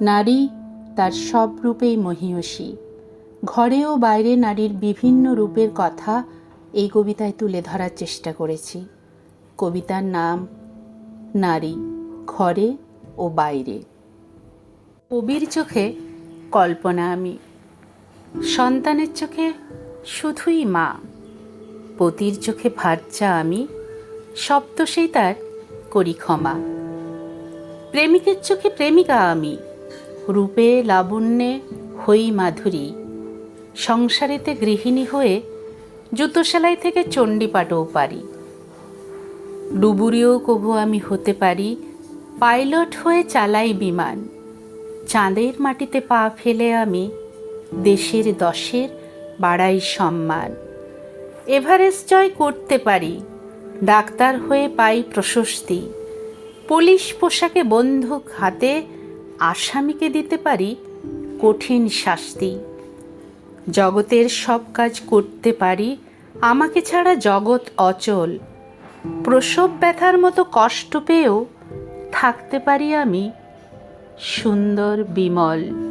নারী তার সব রূপেই মহীয়সী। ঘরে ও বাইরে নারীর বিভিন্ন রূপের কথা এই কবিতায় তুলে ধরার চেষ্টা করেছি। কবিতার নাম, নারী, ঘরে ও বাইরে। কবির চোখে কল্পনা আমি। সন্তানের চোখে শুধুই মা। পতির চোখে ভার্যা আমি। শব্দ সেই তার করি ক্ষমা প্রেমিকের চোখে প্রেমিকা আমি। রূপে লাবণ্যে হই মাধুরী। সংসারেতে গৃহিণী হয়ে জুতো সেলাই থেকে চণ্ডীপাঠও পারি। ডুবুরিও কভু আমি হতে পারি, পাইলট হয়ে চালাই বিমান। চাঁদের মাটিতে পা ফেলে আমি দেশের দশের বাড়াই সম্মান। এভারেস্ট জয় করতে পারি, ডাক্তার হয়ে পাই প্রশস্তি। পুলিশ পোশাকে বন্দুক হাতে আসামিকে দিতে পারি? কঠিন শাস্তি। জগতের সব কাজ করতে পারি, আমাকে ছাড়া জগৎ অচল। প্রসব ব্যথার মতো কষ্ট পেয়েও থাকতে পারি আমি সুন্দর বিমল।